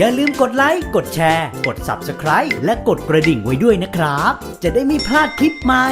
อย่าลืมกดไลค์ กดแชร์ กด Subscribe และกดกระดิ่งไว้ด้วยนะครับ จะได้ไม่พลาดคลิปใหม่